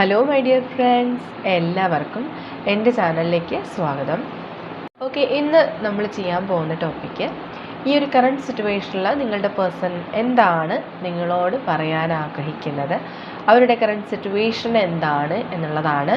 Hello my dear friends എല്ലാവർക്കും എന്റെ ചാനലിലേക്ക് സ്വാഗതം. ഓക്കെ ഇന്ന് നമ്മൾ ചെയ്യാൻ പോകുന്ന ടോപ്പിക്ക് ഈ ഒരു കറണ്ട് സിറ്റുവേഷനിൽ നിങ്ങളുടെ പേഴ്സൺ എന്താണ് നിങ്ങളോട് പറയാൻ ആഗ്രഹിക്കുന്നത്? അവരുടെ കറണ്ട് സിറ്റുവേഷൻ എന്താണ് എന്നുള്ളതാണ്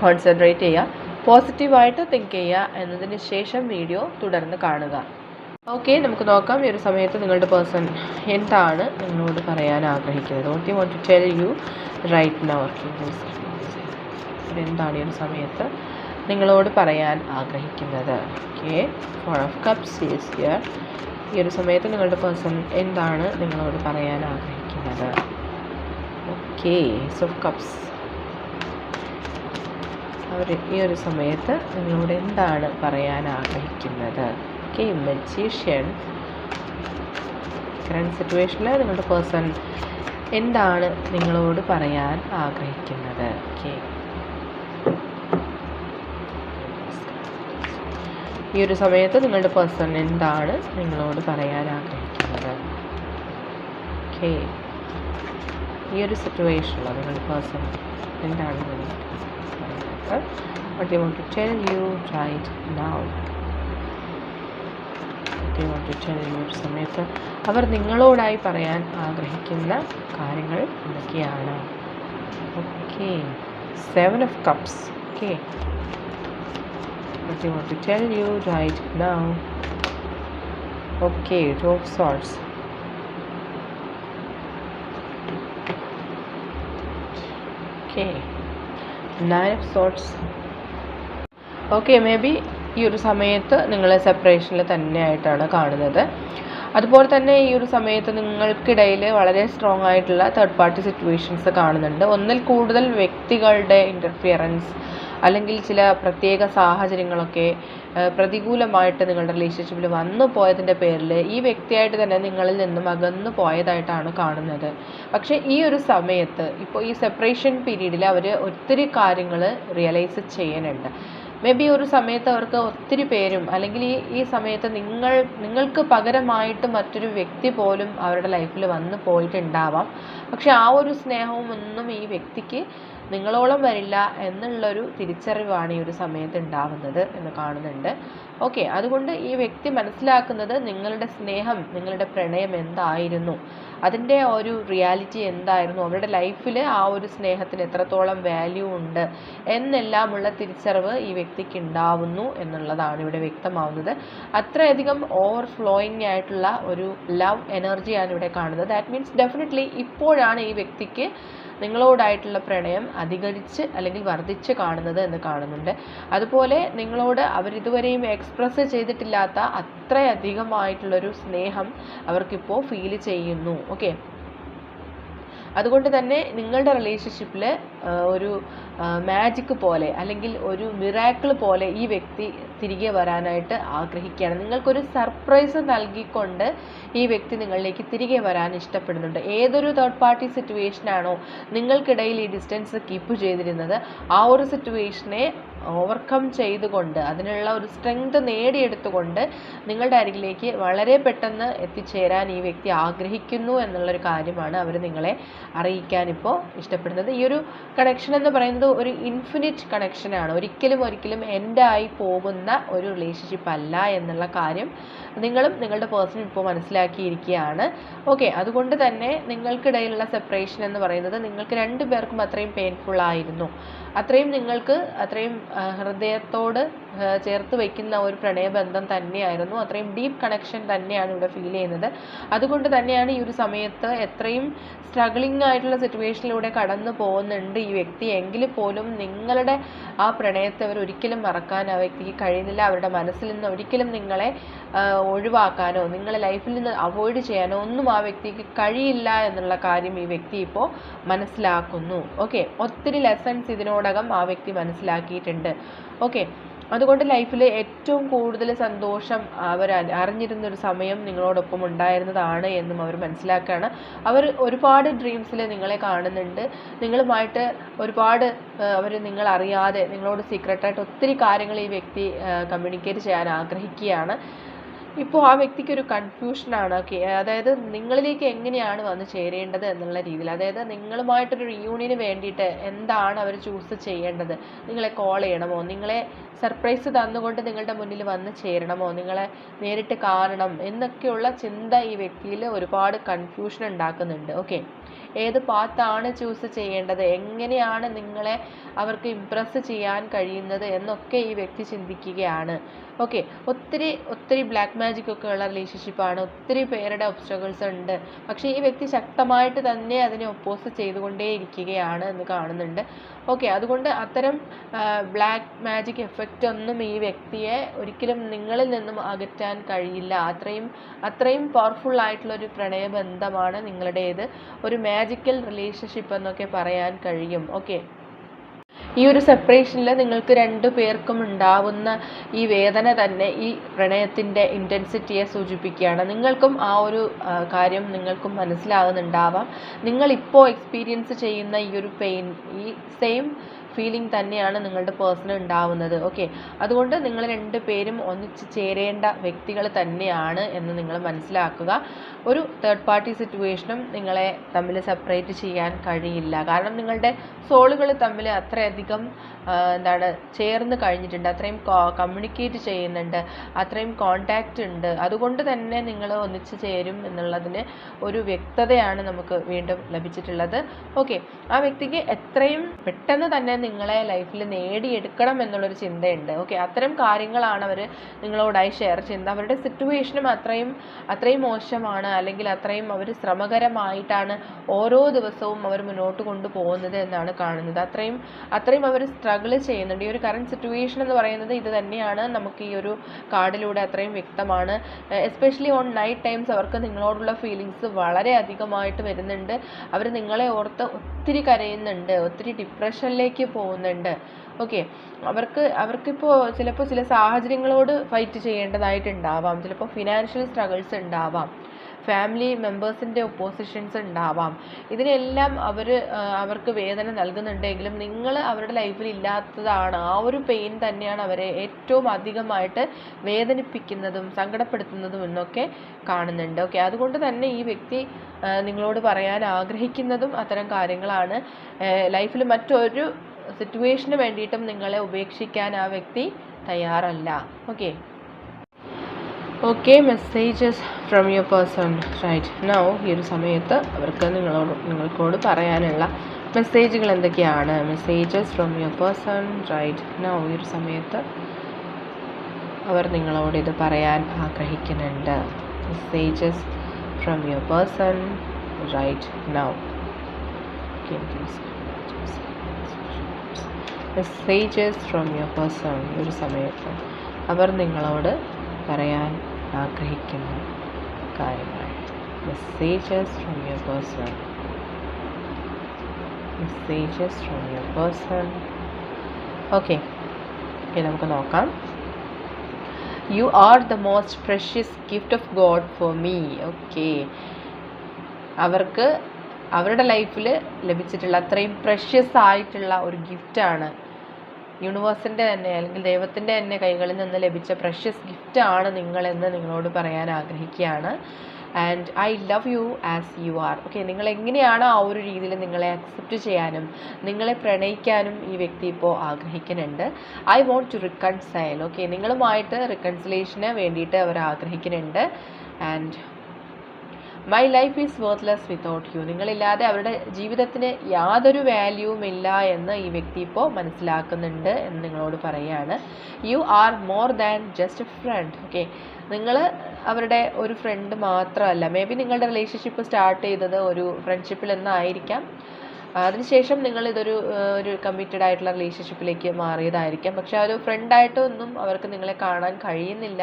കോൺസെൻട്രേറ്റ് ചെയ്യുക പോസിറ്റീവായിട്ട് തിങ്ക് ചെയ്യുക എന്നതിന് ശേഷം വീഡിയോ തുടർന്ന് കാണുക. ഓക്കെ നമുക്ക് നോക്കാം ഈ ഒരു സമയത്ത് നിങ്ങളുടെ പേഴ്സൺ എന്താണ് നിങ്ങളോട് പറയാൻ ആഗ്രഹിക്കുന്നത്. What you want to tell you right now എന്താണ് ഈ ഒരു സമയത്ത് നിങ്ങളോട് പറയാൻ ആഗ്രഹിക്കുന്നത്? Okay four of cups is here ഈ ഒരു സമയത്ത് നിങ്ങളുടെ പേഴ്സൺ എന്താണ് നിങ്ങളോട് പറയാൻ ആഗ്രഹിക്കുന്നത്? ഓക്കെ സോ കപ്സ് അവർ ഈ ഒരു സമയത്ത് നിങ്ങളോട് എന്താണ് പറയാൻ ആഗ്രഹിക്കുന്നത് ഓക്കെ മെജീഷ്യൻ കറണ്ട് സിറ്റുവേഷനിൽ നിങ്ങളുടെ പേഴ്സൺ എന്താണ് നിങ്ങളോട് പറയാൻ ആഗ്രഹിക്കുന്നത്? ഓക്കെ ഈ ഒരു സമയത്ത് നിങ്ങളുടെ പേഴ്സൺ എന്താണ് നിങ്ങളോട് പറയാൻ ആഗ്രഹിക്കുന്നത്? ഓക്കെ ഈ ഒരു സിറ്റുവേഷനിൽ നിങ്ങളുടെ പേഴ്സൺ എന്താണ് നിങ്ങൾക്ക് what they want to tell you right now they want to tell you സമയത്ത് അവർ നിങ്ങളോടായി പറയാൻ ആഗ്രഹിക്കുന്ന കാര്യങ്ങൾ എന്തൊക്കെയാണ് okay seven of cups okay they want to tell you right now okay two of swords okay nine of swords okay maybe ഈ ഒരു സമയത്ത് നിങ്ങൾ സെപ്പറേഷനിൽ തന്നെയായിട്ടാണ് കാണുന്നത്. അതുപോലെ തന്നെ ഈ ഒരു സമയത്ത് നിങ്ങൾക്കിടയിൽ വളരെ സ്ട്രോങ് ആയിട്ടുള്ള തേർഡ് പാർട്ടി സിറ്റുവേഷൻസ് കാണുന്നുണ്ട്. ഒന്നിൽ കൂടുതൽ വ്യക്തികളുടെ ഇന്റർഫിയറൻസ് അല്ലെങ്കിൽ ചില പ്രത്യേക സാഹചര്യങ്ങളൊക്കെ പ്രതികൂലമായിട്ട് നിങ്ങളുടെ റിലേഷൻഷിപ്പിൽ വന്നു പോയതിന്റെ പേരിൽ ഈ വ്യക്തിയായിട്ട് തന്നെ നിങ്ങളിൽ നിന്നും അകന്നു പോയതായിട്ടാണ് കാണുന്നത്. പക്ഷേ ഈ ഒരു സമയത്ത് ഇപ്പോൾ ഈ സെപ്പറേഷൻ പീരീഡിൽ അവർ ഒത്തിരി കാര്യങ്ങൾ റിയലൈസ് ചെയ്യാനുണ്ട് മേ ബി ഒരു സമയത്ത് അവർക്ക് ഒത്തിരി പേരും അല്ലെങ്കിൽ ഈ ഈ സമയത്ത് നിങ്ങൾ നിങ്ങൾക്ക് പകരമായിട്ട് മറ്റൊരു വ്യക്തി പോലും അവരുടെ ലൈഫിൽ വന്നു പോയിട്ടുണ്ടാവാം. പക്ഷെ ആ ഒരു സ്നേഹവും ഒന്നും ഈ വ്യക്തിക്ക് നിങ്ങളോളം വരില്ല എന്നുള്ളൊരു തിരിച്ചറിവാണ് ഈ ഒരു സമയത്ത് ഉണ്ടാവുന്നത് എന്ന് കാണുന്നുണ്ട്. ഓക്കെ അതുകൊണ്ട് ഈ വ്യക്തി മനസ്സിലാക്കുന്നത് നിങ്ങളുടെ സ്നേഹം നിങ്ങളുടെ പ്രണയം എന്തായിരുന്നു? അതിന്റെ ഒരു റിയാലിറ്റി എന്തായിരുന്നു? അവരുടെ ലൈഫിൽ ആ ഒരു സ്നേഹത്തിന് എത്രത്തോളം വാല്യൂ ഉണ്ട്? എന്നെല്ലാമുള്ള തിരിച്ചറിവ് ഈ വ്യക്തിക്ക് ഉണ്ടാവുന്നു എന്നുള്ളതാണ് ഇവിടെ വ്യക്തമാവുന്നത്. അത്രയധികം ഓവർഫ്ലോയിങ് ആയിട്ടുള്ള ഒരു ലവ് എനർജിയാണ് ഇവിടെ കാണുന്നത്. ദാറ്റ് മീൻസ് ഡെഫിനറ്റ്ലി ഇപ്പോഴാണ് ഈ വ്യക്തിക്ക് നിങ്ങളോടായിട്ടുള്ള പ്രണയം അധികരിച്ച് അല്ലെങ്കിൽ വർദ്ധിച്ച് കാണുന്നത് എന്ന് കാണുന്നുണ്ട്. അതുപോലെ നിങ്ങളോട് അവരിതുവരെയും എക്സ്പ്രസ് ചെയ്തിട്ടില്ലാത്ത അത്രയധികമായിട്ടുള്ളൊരു സ്നേഹം അവർക്കിപ്പോൾ ഫീൽ ചെയ്യുന്നു. ഓക്കെ അതുകൊണ്ട് തന്നെ നിങ്ങളുടെ റിലേഷൻഷിപ്പിൽ ഒരു മാജിക് പോലെ അല്ലെങ്കിൽ ഒരു മിറാക്കിൾ പോലെ ഈ വ്യക്തി തിരികെ വരാനായിട്ട് ആഗ്രഹിക്കുകയാണ്. നിങ്ങൾക്കൊരു സർപ്രൈസ് നൽകിക്കൊണ്ട് ഈ വ്യക്തി നിങ്ങളിലേക്ക് തിരികെ വരാൻ ഇഷ്ടപ്പെടുന്നുണ്ട്. ഏതൊരു തേർഡ് പാർട്ടി സിറ്റുവേഷനാണോ നിങ്ങൾക്കിടയിൽ ഈ ഡിസ്റ്റൻസ് കീപ്പ് ചെയ്തിരുന്നത് ആ ഒരു സിറ്റുവേഷനെ ഓവർകം ചെയ്തുകൊണ്ട് അതിനുള്ള ഒരു സ്ട്രെങ്ത് നേടിയെടുത്തുകൊണ്ട് നിങ്ങളുടെ അരികിലേക്ക് വളരെ പെട്ടെന്ന് എത്തിച്ചേരാൻ ഈ വ്യക്തി ആഗ്രഹിക്കുന്നു എന്നുള്ളൊരു കാര്യമാണ് അവർ നിങ്ങളെ അറിയിക്കാൻ ഇപ്പോൾ ഇഷ്ടപ്പെടുന്നത്. ഈ ഒരു കണക്ഷൻ എന്ന് പറയുന്നത് ഒരു ഇൻഫിനിറ്റ് കണക്ഷനാണ് ഒരിക്കലും ഒരിക്കലും എൻഡ് ആയി പോകുന്ന ഒരു റിലേഷൻഷിപ്പ് അല്ല എന്നുള്ള കാര്യം നിങ്ങളും നിങ്ങളുടെ പേഴ്സണും ഇപ്പോൾ മനസ്സിലാക്കിയിരിക്കുകയാണ്. ഓക്കെ അതുകൊണ്ട് തന്നെ നിങ്ങൾക്കിടയിലുള്ള സെപ്പറേഷൻ എന്ന് പറയുന്നത് നിങ്ങൾക്ക് രണ്ടു പേർക്കും അത്രയും പെയിൻഫുൾ ആയിരുന്നു. അത്രയും നിങ്ങൾക്ക് അത്രയും ഹൃദയത്തോട് ചേർത്ത് വയ്ക്കുന്ന ഒരു പ്രണയബന്ധം തന്നെയായിരുന്നു. അത്രയും ഡീപ്പ് കണക്ഷൻ തന്നെയാണ് ഇവിടെ ഫീൽ ചെയ്യുന്നത്. അതുകൊണ്ട് തന്നെയാണ് ഈ ഒരു സമയത്ത് എത്രയും സ്ട്രഗ്ലിംഗ് ആയിട്ടുള്ള സിറ്റുവേഷനിലൂടെ കടന്നു പോകുന്നുണ്ട് ഈ വ്യക്തി. എങ്കിൽ പോലും നിങ്ങളുടെ ആ പ്രണയത്തെ അവർ ഒരിക്കലും മറക്കാൻ ആ വ്യക്തിക്ക് കഴിയുന്നില്ല. അവരുടെ മനസ്സിൽ നിന്ന് ഒരിക്കലും നിങ്ങളെ ഒഴിവാക്കാനോ നിങ്ങളെ ലൈഫിൽ നിന്ന് അവോയ്ഡ് ചെയ്യാനോ ഒന്നും ആ വ്യക്തിക്ക് കഴിയില്ല എന്നുള്ള കാര്യം ഈ വ്യക്തി ഇപ്പോൾ മനസ്സിലാക്കുന്നു. ഓക്കെ ഒത്തിരി ലെസൺസ് ഇതിനോടകം ആ വ്യക്തി മനസ്സിലാക്കിയിട്ടുണ്ട്. ഓക്കെ അതുകൊണ്ട് ലൈഫിൽ ഏറ്റവും കൂടുതൽ സന്തോഷം അവർ അറിഞ്ഞിരുന്നൊരു സമയം നിങ്ങളോടൊപ്പം ഉണ്ടായിരുന്നതാണ് എന്നും അവർ മനസ്സിലാക്കുകയാണ്. അവർ ഒരുപാട് ഡ്രീംസിൽ നിങ്ങളെ കാണുന്നുണ്ട്. നിങ്ങളുമായിട്ട് ഒരുപാട് അവർ നിങ്ങളറിയാതെ നിങ്ങളോട് സീക്രട്ടായിട്ട് ഒത്തിരി കാര്യങ്ങൾ ഈ വ്യക്തി കമ്മ്യൂണിക്കേറ്റ് ചെയ്യാൻ ആഗ്രഹിക്കുകയാണ്. ഇപ്പോൾ ആ വ്യക്തിക്ക് ഒരു കൺഫ്യൂഷനാണ് അതായത് നിങ്ങളിലേക്ക് എങ്ങനെയാണ് വന്ന് ചേരേണ്ടത് എന്നുള്ള രീതിയിൽ. അതായത് നിങ്ങളുമായിട്ടൊരു റിയൂണിയന് വേണ്ടിയിട്ട് എന്താണ് അവർ ചൂസ് ചെയ്യേണ്ടത്? നിങ്ങളെ കോൾ ചെയ്യണമോ? നിങ്ങളെ സർപ്രൈസ് തന്നുകൊണ്ട് നിങ്ങളുടെ മുന്നിൽ വന്ന് ചേരണമോ? നിങ്ങളെ നേരിട്ട് കാണണം എന്നൊക്കെയുള്ള ചിന്ത ഈ വ്യക്തിയിൽ ഒരുപാട് കൺഫ്യൂഷൻ ഉണ്ടാക്കുന്നുണ്ട്. ഓക്കെ. ഏത് പാത്താണ് ചൂസ് ചെയ്യേണ്ടത്? എങ്ങനെയാണ് നിങ്ങളെ അവർക്ക് ഇമ്പ്രസ് ചെയ്യാൻ കഴിയുന്നത് എന്നൊക്കെ ഈ വ്യക്തി ചിന്തിക്കുകയാണ്. ഓക്കെ ഒത്തിരി ഒത്തിരി ബ്ലാക്ക് മാജിക് ഒക്കെ ഉള്ള റിലേഷൻഷിപ്പാണ് ഒത്തിരി പേരുടെ ഒബ്സ്റ്റക്കിൾസ് ഉണ്ട്. പക്ഷേ ഈ വ്യക്തി ശക്തമായിട്ട് തന്നെ അതിനെ ഒപ്പോസ് ചെയ്തുകൊണ്ടേ ഇരിക്കുകയാണ് എന്ന് കാണുന്നുണ്ട്. ഓക്കെ അതുകൊണ്ട് അത്തരം ബ്ലാക്ക് മാജിക് എഫക്റ്റ് ഒന്നും ഈ വ്യക്തിയെ ഒരിക്കലും നിങ്ങളിൽ നിന്നും അകറ്റാൻ കഴിയില്ല. അത്രയും അത്രയും പവർഫുൾ ആയിട്ടുള്ള ഒരു പ്രണയബന്ധമാണ് നിങ്ങളുടേത്. ഒരു മാജിക്കൽ റിലേഷൻഷിപ്പ് എന്നൊക്കെ പറയാൻ കഴിയും. ഓക്കെ ഈ ഒരു സെപ്പറേഷനിൽ നിങ്ങൾക്ക് രണ്ടു പേർക്കും ഉണ്ടാവുന്ന ഈ വേദന തന്നെ ഈ പ്രണയത്തിന്റെ ഇന്റൻസിറ്റിയെ സൂചിപ്പിക്കുകയാണ്. നിങ്ങൾക്കും ആ ഒരു കാര്യം നിങ്ങൾക്കും മനസ്സിലാകുന്നുണ്ടാവാം. നിങ്ങളിപ്പോൾ എക്സ്പീരിയൻസ് ചെയ്യുന്ന ഈ ഒരു പെയിൻ ഈ സെയിം ഫീലിംഗ് തന്നെയാണ് നിങ്ങളുടെ പേഴ്സണൽ ഉണ്ടാവുന്നത്. ഓക്കെ അതുകൊണ്ട് നിങ്ങൾ രണ്ട് പേരും ഒന്നിച്ച് ചേരേണ്ട വ്യക്തികൾ തന്നെയാണ് എന്ന് നിങ്ങൾ മനസ്സിലാക്കുക. ഒരു തേർഡ് പാർട്ടി സിറ്റുവേഷനും നിങ്ങളെ തമ്മിൽ സെപ്പറേറ്റ് ചെയ്യാൻ കഴിയില്ല. കാരണം നിങ്ങളുടെ സോളുകൾ തമ്മിൽ അത്രയധികം എന്താണ് ചേർന്ന് കഴിഞ്ഞിട്ടുണ്ട്. അത്രയും കമ്മ്യൂണിക്കേറ്റ് ചെയ്യുന്നുണ്ട്. അത്രയും കോണ്ടാക്റ്റ് ഉണ്ട്. അതുകൊണ്ട് തന്നെ നിങ്ങൾ ഒന്നിച്ച് ചേരും എന്നുള്ളതിന് ഒരു വ്യക്തതയാണ് നമുക്ക് വീണ്ടും ലഭിച്ചിട്ടുള്ളത്. ഓക്കെ ആ വ്യക്തിക്ക് എത്രയും പെട്ടെന്ന് തന്നെ നിങ്ങളെ ലൈഫിൽ നേടിയെടുക്കണം എന്നുള്ളൊരു ചിന്തയുണ്ട്. ഓക്കെ അത്തരം കാര്യങ്ങളാണ് അവർ നിങ്ങളോടായി ഷെയർ ചെയ്യുന്നത്. അവരുടെ സിറ്റുവേഷനും അത്രയും അത്രയും മോശമാണ്. അല്ലെങ്കിൽ അത്രയും അവർ ശ്രമകരമായിട്ടാണ് ഓരോ ദിവസവും അവർ മുന്നോട്ട് കൊണ്ടുപോകുന്നത് എന്നാണ് കാണുന്നത്. അത്രയും അത്രയും അവർ സ്ട്രഗിൾ ചെയ്യുന്നുണ്ട്. ഈ ഒരു കറണ്ട് സിറ്റുവേഷൻ എന്ന് പറയുന്നത് ഇത് തന്നെയാണ് നമുക്ക് ഈ ഒരു കാർഡിലൂടെ അത്രയും വ്യക്തമാണ്. എസ്പെഷ്യലി ഓൺ നൈറ്റ് ടൈംസ് അവർക്ക് നിങ്ങളോടുള്ള ഫീലിങ്സ് വളരെ അധികമായിട്ട് വരുന്നുണ്ട്. അവർ നിങ്ങളെ ഓർത്ത് ഒത്തിരി കരയുന്നുണ്ട്. ഒത്തിരി ഡിപ്രഷനിലേക്ക് പോകുന്നുണ്ട്. ഓക്കെ അവർക്ക് അവർക്കിപ്പോൾ ചിലപ്പോൾ ചില സാഹചര്യങ്ങളോട് ഫൈറ്റ് ചെയ്യേണ്ടതായിട്ടുണ്ടാവാം. ചിലപ്പോൾ ഫിനാൻഷ്യൽ സ്ട്രഗിൾസ് ഉണ്ടാവാം. ഫാമിലി മെമ്പേഴ്സിന്റെ ഒപ്പോസിഷൻസ് ഉണ്ടാവാം. ഇതിനെല്ലാം അവർ അവർക്ക് വേദന നൽകുന്നുണ്ടെങ്കിലും നിങ്ങൾ അവരുടെ ലൈഫിൽ ഇല്ലാത്തതാണ്. ആ ഒരു പെയിൻ തന്നെയാണ് അവരെ ഏറ്റവും അധികമായിട്ട് വേദനിപ്പിക്കുന്നതും സങ്കടപ്പെടുത്തുന്നതും എന്നൊക്കെ കാണുന്നുണ്ട്. ഓക്കെ അതുകൊണ്ട് തന്നെ ഈ വ്യക്തി നിങ്ങളോട് പറയാൻ ആഗ്രഹിക്കുന്നതും അത്തരം കാര്യങ്ങളാണ്. ലൈഫിൽ മറ്റൊരു സിറ്റുവേഷന് വേണ്ടിയിട്ടും നിങ്ങളെ ഉപേക്ഷിക്കാൻ ആ വ്യക്തി തയ്യാറല്ല. Okay okay messages from your person right now ഈ ഒരു സമയത്ത് അവർക്ക് നിങ്ങളോട് നിങ്ങൾക്കോട് പറയാനുള്ള മെസ്സേജുകൾ എന്തൊക്കെയാണ്? Messages from your person right now ഈ ഒരു സമയത്ത് അവർ നിങ്ങളോട് ഇത് പറയാൻ ആഗ്രഹിക്കുന്നുണ്ട്. Messages from your person right now messages from your person ഈ ഒരു സമയത്ത് അവർ നിങ്ങളോട് പറയാൻ ആഗ്രഹിക്കുന്ന കാര്യങ്ങൾ. Messages from your person messages from your person okay okay നമുക്ക് നോക്കാം. You are the most precious gift of God for me okay അവർക്ക് അവരുടെ ലൈഫിൽ ലഭിച്ചിട്ടുള്ള അത്രയും പ്രഷ്യസ് ആയിട്ടുള്ള ഒരു ഗിഫ്റ്റാണ് യൂണിവേഴ്സിന്റെ തന്നെ അല്ലെങ്കിൽ ദൈവത്തിന്റെ തന്നെ കൈകളിൽ നിന്ന് ലഭിച്ച പ്രഷ്യസ് ഗിഫ്റ്റാണ് നിങ്ങളെന്ന് നിങ്ങളോട് പറയാൻ ആഗ്രഹിക്കുകയാണ്. And I love you as you are okay നിങ്ങൾ എങ്ങനെയാണ് ആ ഒരു രീതിയിൽ നിങ്ങളെ അക്സെപ്റ്റ് ചെയ്യാനും നിങ്ങളെ പ്രണയിക്കാനും ഈ വ്യക്തി ഇപ്പോൾ ആഗ്രഹിക്കുന്നുണ്ട്. I want to reconcile okay നിങ്ങളുമായിട്ട് റിക്കൺസിലേഷന് വേണ്ടിയിട്ട് അവർ ആഗ്രഹിക്കുന്നുണ്ട്. And my life is worthless without you നിങ്ങളില്ലാതെ അവരുടെ ജീവിതത്തിന് യാതൊരു വാല്യൂവും ഇല്ല എന്ന് ഈ വ്യക്തി ഇപ്പോൾ മനസ്സിലാക്കുന്നുണ്ട് എന്ന് നിങ്ങളോട് പറയുകയാണ് you are more than just friend okay നിങ്ങൾ അവരുടെ ഒരു ഫ്രണ്ട് മാത്രമല്ല. മേ ബി നിങ്ങളുടെ റിലേഷൻഷിപ്പ് സ്റ്റാർട്ട് ചെയ്തത് ഒരു ഫ്രണ്ട്ഷിപ്പിൽ നിന്നായിരിക്കാം. അതിനുശേഷം നിങ്ങൾ ഇതൊരു ഒരു കമ്മിറ്റഡ് ആയിട്ടുള്ള റിലേഷൻഷിപ്പിലേക്ക് മാറിയതായിരിക്കാം. പക്ഷെ ആ ഒരു ഫ്രണ്ടായിട്ടൊന്നും അവർക്ക് നിങ്ങളെ കാണാൻ കഴിയുന്നില്ല.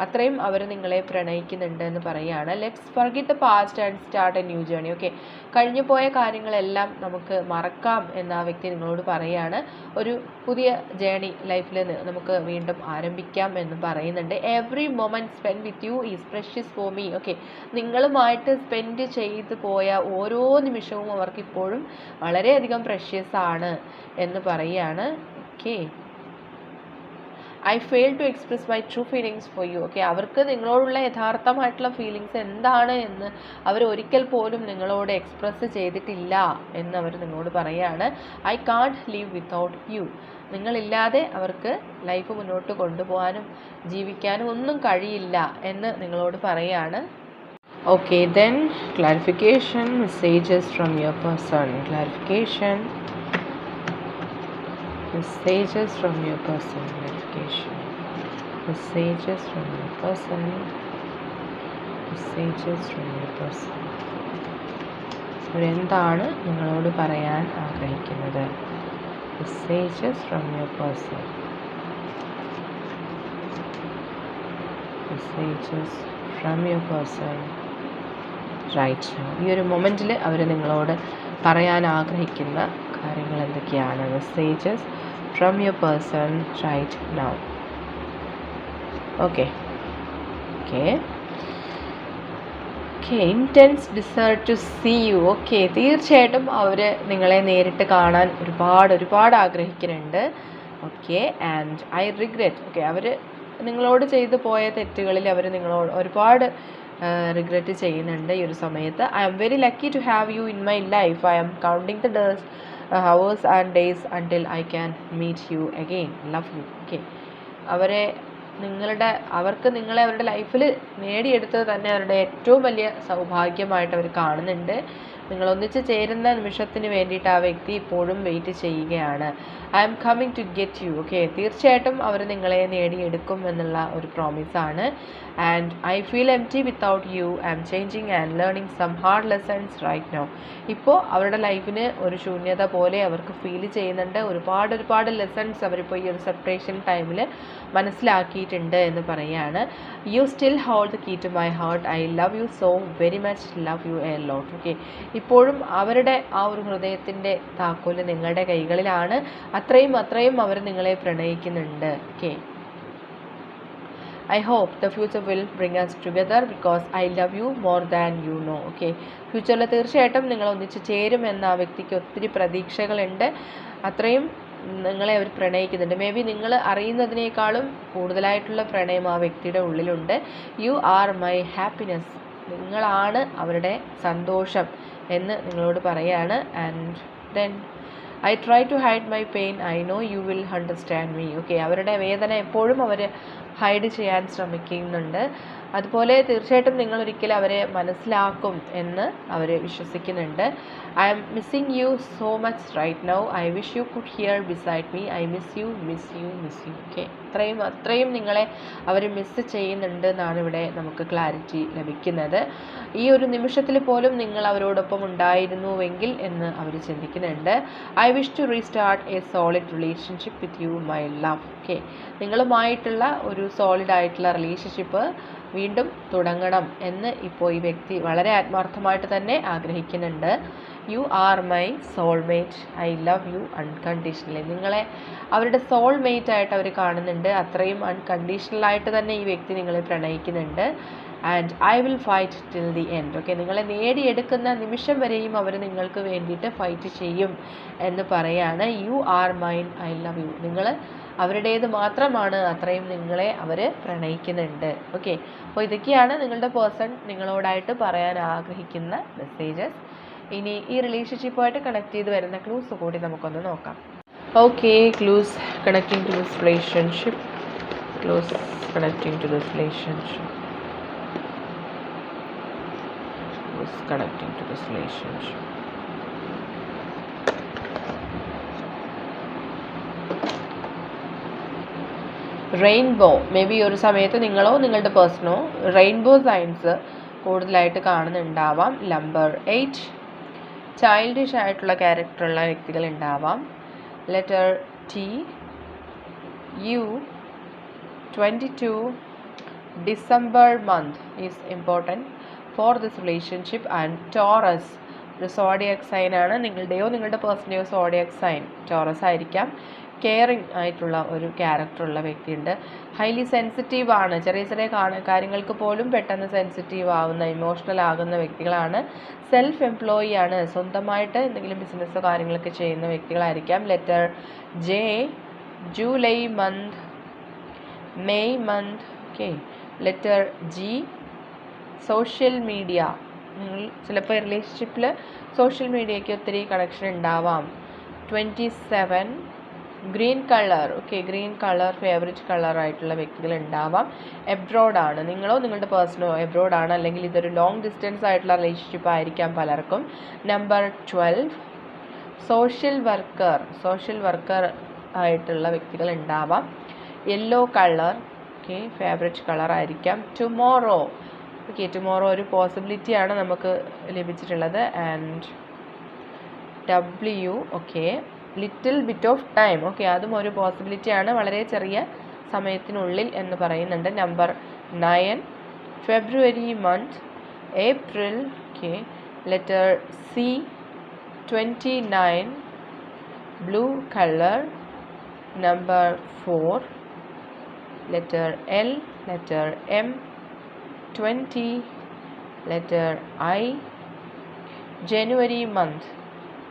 അത്രയും അവർ നിങ്ങളെ പ്രണയിക്കുന്നുണ്ട് എന്ന് പറയുകയാണ്. Let's forget the past and start a new journey okay കഴിഞ്ഞു പോയ കാര്യങ്ങളെല്ലാം നമുക്ക് മറക്കാം എന്ന് ആ വ്യക്തി നിങ്ങളോട് പറയുകയാണ്. ഒരു പുതിയ ജേണി ലൈഫിൽ നമുക്ക് വീണ്ടും ആരംഭിക്കാം എന്ന് പറയുന്നുണ്ട്. Every moment spend with you is precious for me okay നിങ്ങളുമായിട്ട് സ്പെൻഡ് ചെയ്ത് പോയ ഓരോ നിമിഷവും അവർക്കിപ്പോഴും വളരെയധികം പ്രഷ്യസ് ആണ് എന്ന് പറയുകയാണ് okay I fail to express my true feelings for you okay അവർക്ക് നിങ്ങളോടുള്ള യഥാർത്ഥമായിട്ടുള്ള ഫീലിങ്സ് എന്താണ് എന്ന് അവർ ഒരിക്കൽ പോലും നിങ്ങളോട് എക്സ്പ്രസ് ചെയ്തിട്ടില്ല എന്ന് അവർ നിങ്ങളോട് പറയുകയാണ് I can't live without you നിങ്ങളില്ലാതെ അവർക്ക് ലൈഫ് മുന്നോട്ട് കൊണ്ടുപോകാനും ജീവിക്കാനും ഒന്നും കഴിയില്ല എന്ന് നിങ്ങളോട് പറയുകയാണ് okay then clarification messages from your person clarification messages from your person. Notification. Messages from your person. Messages from your person. അവരെന്താണ് നിങ്ങളോട് പറയാൻ ആഗ്രഹിക്കുന്നത്? Messages from your person messages from your person right ഈ ഒരു മൊമെന്റിൽ അവർ നിങ്ങളോട് പറയാൻ ആഗ്രഹിക്കുന്ന കാര്യങ്ങൾ എന്തൊക്കെയാണ്? Messages from your person right now. Okay. Okay. Okay intense desire to see you okay തീർച്ചയായിട്ടും അവർ നിങ്ങളെ നേരിട്ട് കാണാൻ ഒരുപാട് ഒരുപാട് ആഗ്രഹിക്കുന്നുണ്ട്. Okay and I regret okay അവർ നിങ്ങളോട് ചെയ്തു പോയ തെറ്റുകളിൽ അവർ നിങ്ങളോട് ഒരുപാട് റിഗ്രറ്റ് ചെയ്യുന്നുണ്ട് ഈ ഒരു സമയത്ത്. I'm very lucky to have you in my life I'm counting the days hours and days until I can meet you again love you okay അവരെ നിങ്ങളുടെ അവർക്ക് നിങ്ങളെ അവരുടെ ലൈഫിൽ നേടിയെടുത്തത് തന്നെ അവരുടെ ഏറ്റവും വലിയ സൗഭാഗ്യമായിട്ട് അവർ കാണുന്നുണ്ട്. നിങ്ങൾ ഒന്നിച്ച് ചേരുന്ന നിമിഷത്തിന് വേണ്ടിയിട്ട് ആ വ്യക്തി ഇപ്പോഴും വെയിറ്റ് ചെയ്യുകയാണ്. I'm coming to get you okay തീർച്ചയായിട്ടും അവർ നിങ്ങളെ നേടിയെടുക്കും എന്നുള്ള ഒരു പ്രോമിസാണ് and I feel empty without you I'm changing and learning some hard lessons right now ഇപ്പോൾ അവരുടെ ലൈഫിന് ഒരു ശൂന്യത പോലെ അവർക്ക് ഫീൽ ചെയ്യുന്നുണ്ട്. ഒരുപാട് ഒരുപാട് ലെസൺസ് അവരിപ്പോൾ ഈ ഒരു സെപ്പറേഷൻ ടൈമിൽ മനസ്സിലാക്കിയിട്ടുണ്ട് എന്ന് പറയുകയാണ് you still hold the key to my heart I love you so very much love you a lot okay ഇപ്പോഴും അവരുടെ ആ ഒരു ഹൃദയത്തിന്റെ താക്കോൽ നിങ്ങളുടെ കൈകളിലാണ്. അത്രയും അത്രയും അവർ നിങ്ങളെ പ്രണയിക്കുന്നുണ്ട്. Okay I hope the future will bring us together because I love you more than you know okay ഫ്യൂച്ചറിൽ തീർച്ചയായിട്ടും നിങ്ങൾ ഒന്നിച്ച് ചേരുമെന്ന് ആ വ്യക്തിക്ക് ഒത്തിരി പ്രതീക്ഷകളുണ്ട്. അത്രയും നിങ്ങളെ അവർ പ്രണയിക്കുന്നുണ്ട്. മേ ബി നിങ്ങൾ അറിയുന്നതിനേക്കാളും കൂടുതലായിട്ടുള്ള പ്രണയം ആ വ്യക്തിയുടെ ഉള്ളിലുണ്ട്. യു ആർ മൈ ഹാപ്പിനെസ് നിങ്ങളാണ് അവരുടെ സന്തോഷം എന്ന് നിങ്ങളോട് പറയാണ്. And then I try to hide my pain I know you will understand me okay അവരുടെ വേദന എപ്പോഴും അവർ ഹൈഡ് ചെയ്യാൻ ശ്രമിക്കുന്നുണ്ട്. അതുപോലെ തീർച്ചയായിട്ടും നിങ്ങൾ ഒരിക്കലും അവരെ മനസ്സിലാക്കും എന്ന് അവർ വിശ്വസിക്കുന്നുണ്ട്. I'm missing you so much right now I wish you could here beside me I miss you miss you miss you okay അത്രയും അത്രയും നിങ്ങളെ അവർ മിസ് ചെയ്യുന്നുണ്ട് എന്നാണ് ഇവിടെ നമുക്ക് ക്ലാരിറ്റി ലഭിക്കുന്നത്. ഈ ഒരു നിമിഷത്തിൽ പോലും നിങ്ങൾ അവരോടൊപ്പം ഉണ്ടായിരുന്നുവെങ്കിൽ എന്ന് അവർ ചിന്തിക്കുന്നുണ്ട്. I wish to restart a solid relationship with you my love okay നിങ്ങളുമായിട്ടുള്ള ഒരു സോളിഡ് ആയിട്ടുള്ള റിലേഷൻഷിപ്പ് വീണ്ടും തുടങ്ങണം എന്ന് ഇപ്പോൾ ഈ വ്യക്തി വളരെ ആത്മാർത്ഥമായിട്ട് തന്നെ ആഗ്രഹിക്കുന്നുണ്ട്. You are my soulmate I love you unconditionally നിങ്ങളെ അവരുടെ സോൾമേറ്റ് ആയിട്ട് അവർ കാണുന്നുണ്ട്. അത്രയും അൺകണ്ടീഷണൽ ആയിട്ട് തന്നെ ഈ വ്യക്തി നിങ്ങളെ പ്രണയിക്കുന്നുണ്ട്. And I will fight till the end okay നിങ്ങളെ നേടിയെടുക്കുന്ന നിമിഷം വരെയും അവർ നിങ്ങൾക്ക് വേണ്ടിയിട്ട് ഫൈറ്റ് ചെയ്യും എന്ന് പറയാണ്. You are mine I love you നിങ്ങൾ അവരുടേത് മാത്രമാണ് അത്രയും നിങ്ങളെ അവർ പ്രണയിക്കുന്നുണ്ട്. ഓക്കെ അപ്പോൾ ഇതൊക്കെയാണ് നിങ്ങളുടെ പേഴ്സൺ നിങ്ങളോടായിട്ട് പറയാൻ ആഗ്രഹിക്കുന്ന മെസ്സേജസ് ഇനി ഈ റിലേഷൻഷിപ്പുമായിട്ട് കണക്ട് ചെയ്ത് വരുന്ന ക്ലൂസ് കൂടി നമുക്കൊന്ന് നോക്കാം. Okay clues connecting to this relationship clues connecting to this relationship clues connecting to this relationship. Rainbow maybe ഒരു സമയത്ത് നിങ്ങളോ നിങ്ങളുടെ പേഴ്സണോ റെയിൻബോ സൈൻസ് കൂടുതലായിട്ട് കാണുന്നുണ്ടാവാം. നമ്പർ എയ്റ്റ് ചൈൽഡിഷ് ആയിട്ടുള്ള ക്യാരക്ടറുള്ള വ്യക്തികൾ ഉണ്ടാവാം. Letter T U twenty two December month is important for this relationship and Taurus ഒരു സോഡിയക് സൈൻ ആണ്. നിങ്ങളുടെയോ നിങ്ങളുടെ പേഴ്സന്റെയോ സോഡിയക് സൈൻ ടോറസ് ആയിരിക്കാം. കെയറിങ് ആയിട്ടുള്ള ഒരു ക്യാരക്ടറുള്ള വ്യക്തിയുണ്ട്. ഹൈലി സെൻസിറ്റീവ് ആണ്. ചെറിയ ചെറിയ കാര്യങ്ങൾക്ക് പോലും പെട്ടെന്ന് സെൻസിറ്റീവ് ആവുന്ന ഇമോഷണൽ ആകുന്ന വ്യക്തികളാണ്. സെൽഫ് എംപ്ലോയി ആണ്. സ്വന്തമായിട്ട് എന്തെങ്കിലും ബിസിനസ്സോ കാര്യങ്ങളൊക്കെ ചെയ്യുന്ന വ്യക്തികളായിരിക്കാം. Letter J July month May month okay letter G social media നിങ്ങൾ ചിലപ്പോൾ റിലേഷൻഷിപ്പിൽ സോഷ്യൽ മീഡിയയ്ക്ക് ഒത്തിരി കണക്ഷൻ ഉണ്ടാവാം. Twenty seven green colour okay green colour favourite colour ആയിട്ടുള്ള വ്യക്തികൾ ഉണ്ടാവാം എബ്രോഡ് ആണ്. നിങ്ങളോ നിങ്ങളുടെ പേഴ്സണോ എബ്രോഡ് ആണ്. അല്ലെങ്കിൽ ഇതൊരു ലോങ് ഡിസ്റ്റൻസ് ആയിട്ടുള്ള റിലേഷൻഷിപ്പ് ആയിരിക്കാം പലർക്കും. Number twelve social worker social worker ആയിട്ടുള്ള വ്യക്തികൾ ഉണ്ടാവാം yellow colour okay favourite colour ആയിരിക്കാം. ടുമോറോ ഓക്കെ ടുമോറോ ഒരു പോസിബിലിറ്റി ആണ് നമുക്ക് ലഭിച്ചിട്ടുള്ളത്. And W okay little bit of time. Okay അതും ഒരു പോസിബിലിറ്റി ആണ്. വളരെ ചെറിയ സമയത്തിനുള്ളിൽ എന്ന് പറയുന്നുണ്ട്. Number nine. February month. April okay letter C. Twenty nine. Blue colour. Number four. letter L, letter M, 20, letter I, January month,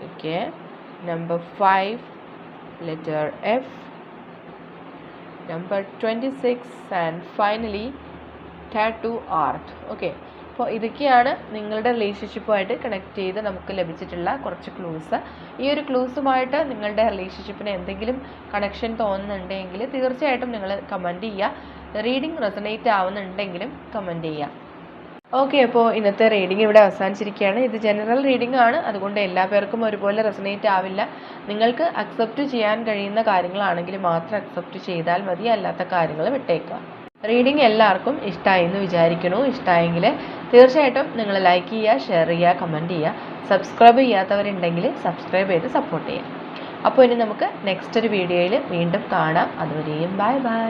okay, number 5, letter F, number 26 and finally tattoo art, okay. അപ്പോൾ ഇതൊക്കെയാണ് നിങ്ങളുടെ റിലേഷൻഷിപ്പുമായിട്ട് connect ചെയ്ത് നമുക്ക് ലഭിച്ചിട്ടുള്ള കുറച്ച് clues ഈ ഒരു ക്ലൂസുമായിട്ട് നിങ്ങളുടെ റിലേഷൻഷിപ്പിന് എന്തെങ്കിലും കണക്ഷൻ തോന്നുന്നുണ്ടെങ്കിൽ തീർച്ചയായിട്ടും നിങ്ങൾ കമന്റ് ചെയ്യുക. റീഡിംഗ് റെസനേറ്റ് ആവുന്നുണ്ടെങ്കിലും കമന്റ് ചെയ്യുക. ഓക്കെ അപ്പോൾ ഇന്നത്തെ റീഡിംഗ് ഇവിടെ അവസാനിച്ചിരിക്കുകയാണ്. ഇത് ജനറൽ റീഡിംഗ് ആണ്. അതുകൊണ്ട് എല്ലാ പേർക്കും ഒരുപോലെ റെസണേറ്റ് ആവില്ല. നിങ്ങൾക്ക് അക്സെപ്റ്റ് ചെയ്യാൻ കഴിയുന്ന കാര്യങ്ങളാണെങ്കിൽ മാത്രം അക്സെപ്റ്റ് ചെയ്താൽ മതി. അല്ലാത്ത കാര്യങ്ങൾ വിട്ടേക്കുക. റീഡിംഗ് എല്ലാവർക്കും ഇഷ്ടമായി എന്ന് വിചാരിക്കണു ഇഷ്ടമായെങ്കിൽ തീർച്ചയായിട്ടും നിങ്ങൾ ലൈക്ക് ചെയ്യുക ഷെയർ ചെയ്യുക കമന്റ് ചെയ്യുക. സബ്സ്ക്രൈബ് ചെയ്യാത്തവരുണ്ടെങ്കിൽ സബ്സ്ക്രൈബ് ചെയ്ത് സപ്പോർട്ട് ചെയ്യുക. അപ്പോൾ ഇനി നമുക്ക് നെക്സ്റ്റ് ഒരു വീഡിയോയിൽ വീണ്ടും കാണാം. അതുവരെയും ബൈ ബൈ